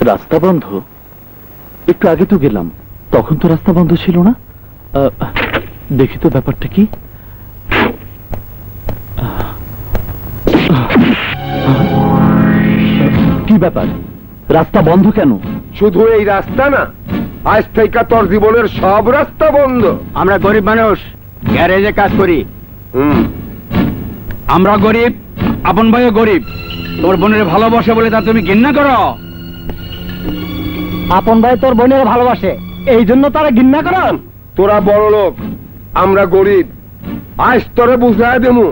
রাস্তা বন্ধ? একটু আগে তো গেলাম তখন তো রাস্তা বন্ধ ছিল না। দেখি তো ব্যাপারটা কি। কি ব্যাপার? রাস্তা বন্ধ কেন? শুধু এই রাস্তা না আজ থেকে তোর জীবনের সব রাস্তা বন্ধ। আমরা গরিব মানুষ গ্যারেজে কাজ করি। হুম। আমরা গরিব আপন ভাইও গরিব। তোর বোনের ভালোবাসে বলে তা তুমি ঘৃণা করো? আপন ভাই তোর বোনের ভালোবাসে এই জন্য তারা ঘৃণা করো তোরা বড় লোক আমরা গরিব। আজ তোরে বুঝায় দেবো।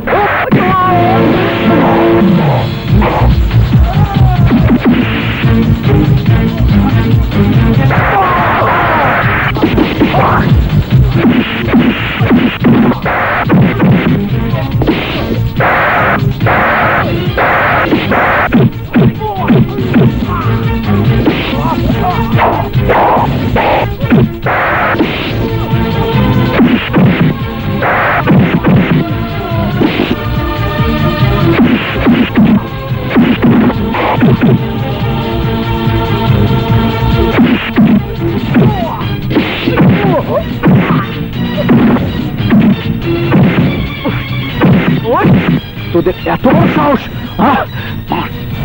তোদের এত সাহস?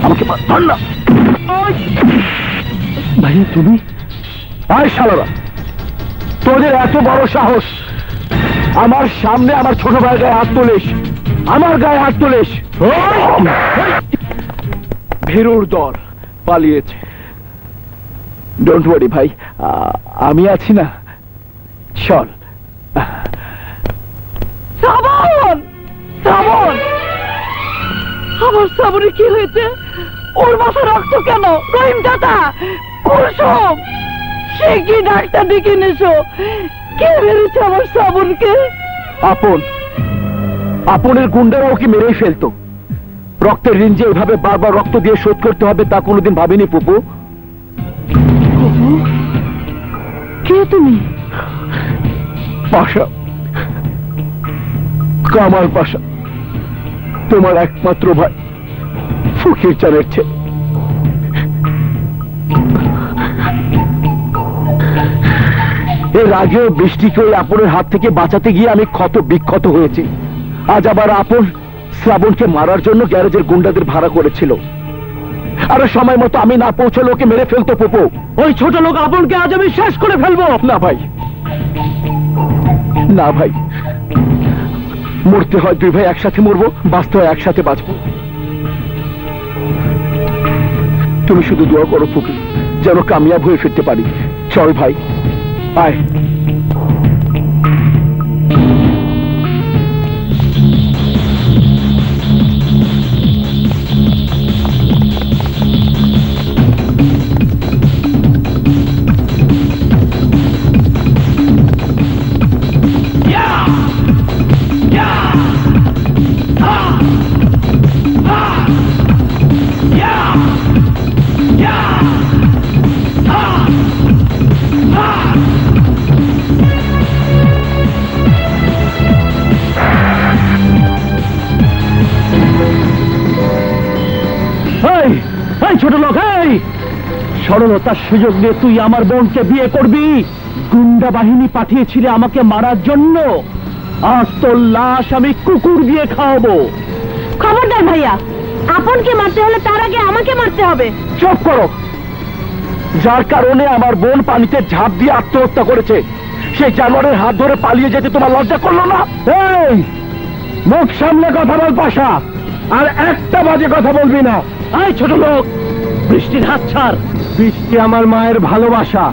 আমাকে ধর না। ভাইয়া তুমি? আয় শালারা তোদের এত বড় সাহস। আমার সামনে আমার ছোট ভাইয়ের গায়ে হাত তুলিস। আমার গায়ে হাত তুলিস। ভেরুর দর পালিয়েছে। ডোন্ট ওয়ারি ভাই আমি আছি না। চল। আমার শ্রাবণের কি হয়েছে? ওর মাথা রক্ত কেন? রহিম দাদা কুলসুম সে কি ডাক্তার ডেকে কে মেরেছে আমার শ্রাবণকে আপন। আপনের গুন্ডারা ওকে মেরেই ফেলতো। রক্তের ঋণ যে এভাবে বারবার রক্ত দিয়ে শোধ করতে হবে তা কোনোদিন ভাবিনি পুপু কে তুমি? পাশা। কামাল পাশা। তোমার একমাত্র ভাই ফকির চানের ছেলে। এর আগেও বৃষ্টিকে ওই আপনের হাত থেকে বাঁচাতে গিয়ে আমি ক্ষত বিক্ষত হয়েছি। আজ আবার আপন শ্রাবণকে মারার জন্য গ্যারেজের গুন্ডাদের ভাড়া করেছিল। আরও সময় মতো আমি না পৌঁছলে ওকে মেরে ফেলতো পুপু। ওই ছোট লোক আপনকে আজ আমি শেষ করে ফেলব। না ভাই। না ভাই। মরতে হয় দুই ভাই একসাথে মরবো, বাঁচতে হয় একসাথে বাঁচবো। তুমি শুধু দোয়া করো ফুকি যেন কামিয়াব হয়ে ফিরতে পারি। চল ভাই, আয়। সরলতার সুযোগ নিয়ে তুই আমার বোনকে বিয়ে করবি? গুন্ডা বাহিনী পাঠিয়েছিলে আমাকে মারার জন্য। আজ তোর লাশ আমি কুকুর দিয়ে খাওয়াবো। খবরদার ভাইয়া আপনকে মারতে হলে তার আগে আমাকে মারতে হবে। চুপ করো। যার কারণে আমার বোন পানিতে ঝাঁপ দিয়ে আত্মহত্যা করেছে। সেই জানোয়ারের হাত ধরে পালিয়ে যেতে তোমার লজ্জা করল না? এই মুখ সামনে কথা বল পাশা। আর একটা বাজে কথা বলবি না। এই ছোট লোক! বৃষ্টির হাত ছাড়। বৃষ্টি আমার মায়ের ভালোবাসা,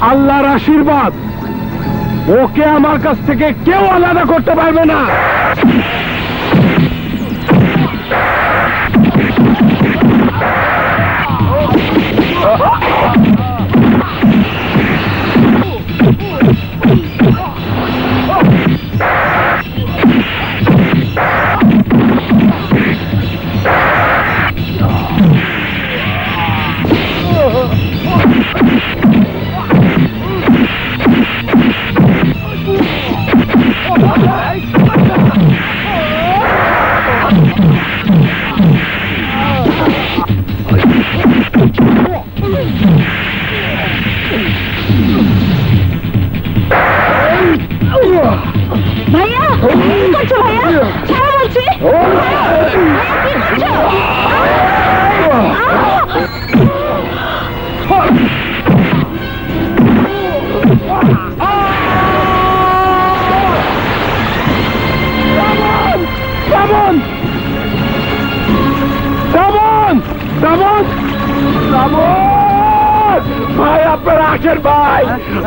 আল্লাহর আশীর্বাদ। ওকে আমার কাছ থেকে কেউ আলাদা করতে পারবে না। 사본! 사본! 사본! ভাই, আপনারা আসেন, ভাই।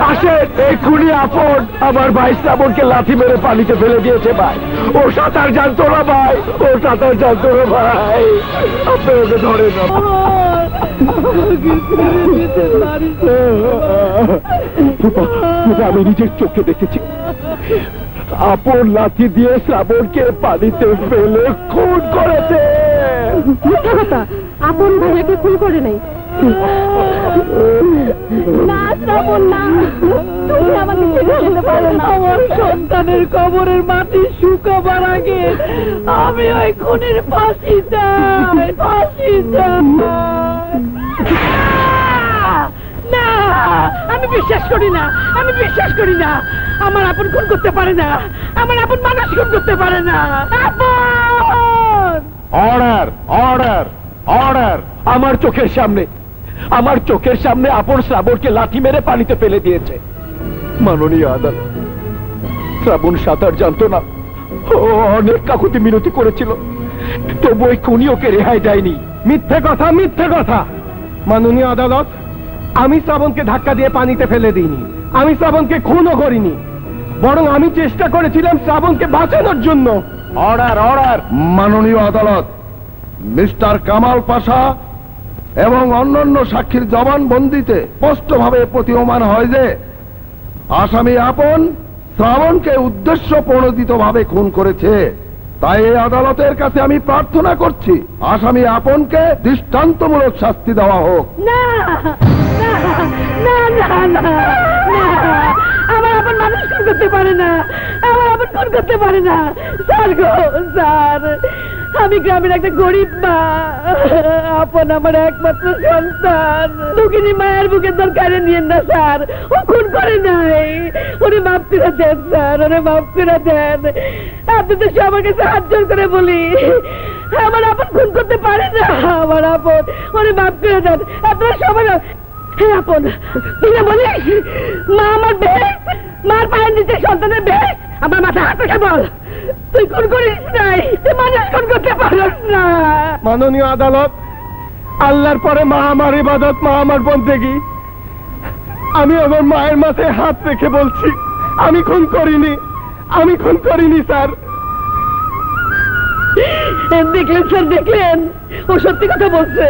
আসেন এক্ষুনি আপন আমার ভাই শ্রাবণকে লাথি মেরে পানিতে ফেলে দিয়েছে, ভাই। ও সাঁতার জানতো না, ভাই। ও সাঁতার জানতো না, ভাই। আপনারা ওকে ধরে না আমি নিজের চোখে দেখেছি। আপন দিয়ে শ্রাবণকে পানিতে ফেলে খুন করেছে। আপন ভাইয়াকে খুন করে নাই। না শ্রাবণ না। তুমি আমাকে ছেড়ে যেতে পারো না। আমার সন্তানের কবরের মাটি শুকাবার আগে আমি ওই খুনের ফাঁসি চাই ফাঁসি চাই। না আমি বিশ্বাস করি না আমি বিশ্বাস করি না। আমার আপন খুন করতে পারে না আমার আপন মানুষ খুন করতে পারে না। আপন! অর্ডার অর্ডার অর্ডার আমার চোখের সামনে আমার চোখের সামনে আপন শ্রাবণকে লাথি মেরে পানিতে ফেলে দিয়েছে। মাননীয় আদালত, শ্রাবণ সাঁতার জানতো না। অনেক কাকুতি মিনতি করেছিল। তবু ওই খুনি ওকে রেহাই দেয়নি। মিথ্যে কথা মিথ্যে কথা! মাননীয় আদালত, আমি শ্রাবণকে ধাক্কা দিয়ে পানিতে ফেলে দিইনি। আমি শ্রাবণকে খুনও করিনি। বরং আমি চেষ্টা করেছিলাম শ্রাবণকে বাঁচানোর জন্য। Order order! মাননীয় আদালত, মিস্টার কামাল পাশা এবং অন্যান্য সাক্ষীর জবানবন্দিতে স্পষ্টভাবে প্রতীয়মান হয় যে, আসামি আপন শ্রাবণকে উদ্দেশ্য প্রণোদিত ভাবে খুন করেছে। তাই এই আদালতের কাছে আমি প্রার্থনা করছি, আসামি আপনকে দৃষ্টান্তমূলক শাস্তি দেওয়া হোক। না! না! আমার মানুষ করতে পারে না। আমার আপন করতে পারে না। আমি গ্রামের একটা গরিব মা। আপন আমার একমাত্র সন্তান। দুঃখিনী মায়ের বুকের দরকারে নিয়ে না, স্যার। ও খুন করে নাই। ওরে মাফ করে দেন, স্যার। ওরে মাফ করে দেন। আপনি তো সবাইকে সাহায্য করে বলি। আমার আপন খুন করতে পারে না। আমার আপন। ওরে মাফ করে দেন। আপনারা সবাই হে আপন, তুই না বলিস? মা আমার বেশ। মার পায়ের নিচে সন্তানের বেশ। আমার মাথা হাত রেখে বল। তুই খুন করিস নাই। মানুষ খুন করতে পারিস না। মাননীয় আদালত আল্লাহর পরে মা আমার ইবাদত, মা আমার বন্দেগি। আমি আমার মায়ের মাথায় হাত রেখে বলছি, আমি খুন করিনি, আমি খুন করিনি, স্যার। দেখলেন স্যার, দেখলেন। ও সত্যি কথা বলছে।